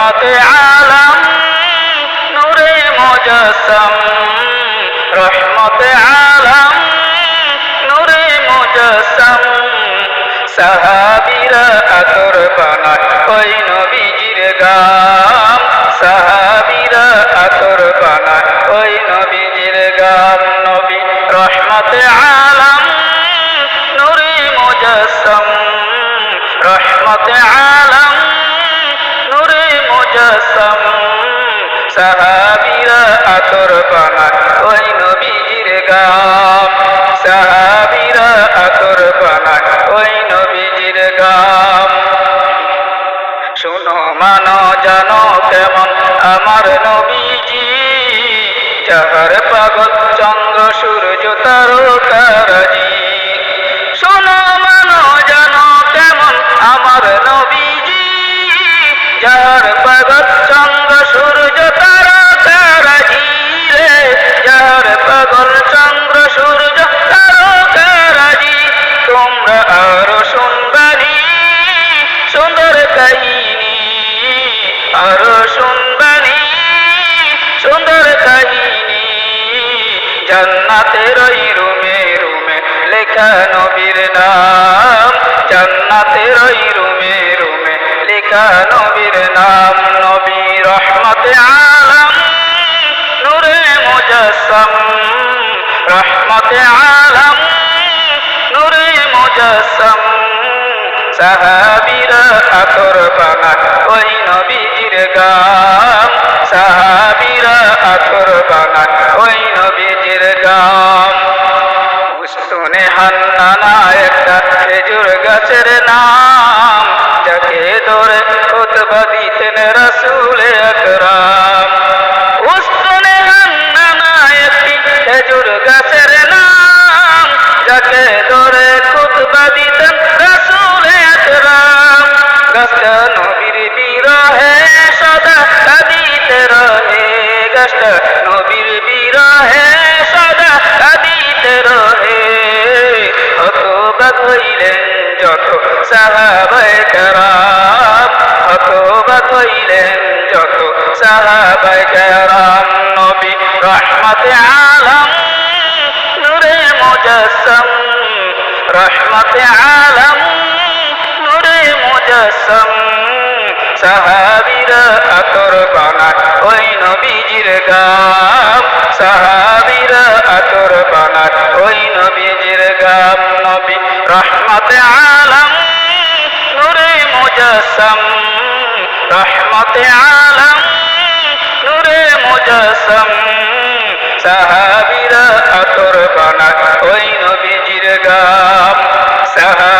রহমতে আলম, নূরে মুজাসম। রহমতে আলম, নূরে মুজাসম। সাহাবিরা আতর বানায়, ওই নবীজির গাম। সাহাবিরা আতর বানায়, ওই নবীজির গাম। নবী রহমতে আলম, নূরে মুজাসম। রহমতে আলম সাহাবিরা আতর পানা, ওই নবীর গাম। সাহাবিরা আতর পানা, ওই নবীর গাম। শুনো, মানো, জানো কেমন আমার নবীজি, যাহার পাগল চন্দ্র আরও শুনবানি, সুন্দর কাহিনী। আরও শুনবানি, সুন্দর কাহিনী। জান্নাতের ওই রুমে রুমে লেখা নবীর নাম। জান্নাতের ওই রুমে রুমে লেখা নবীর নাম। সাহাবিরা আতর বানায় ওই নবীজির গাম। সাহাবিরা গাছটা নবীর বিরহে, সদা কাঁদিতে রহে গাছটা নবীর বিরহে, সদা কাঁদিতে রহে। হতবাক হইলেন যত সাহাবায় কারাম হতবাক হইলেন যত সাহাবায় কারাম, নবী রহমতে আলম, নূরে মুজাসম, রহমতে আলম মুজাসম সাহাবিরা আতর বানায়। ওই নবীজির গাম, সাহাবিরা আতর বানায়। ওই নবীজির গাম, নবী রহমতে আলম, নূরে মুজাসম। রহমতে আলম, নূরে মুজাসম। সাহাবিরা আতর বানায়। ওই নবীজির গাম সাহাবি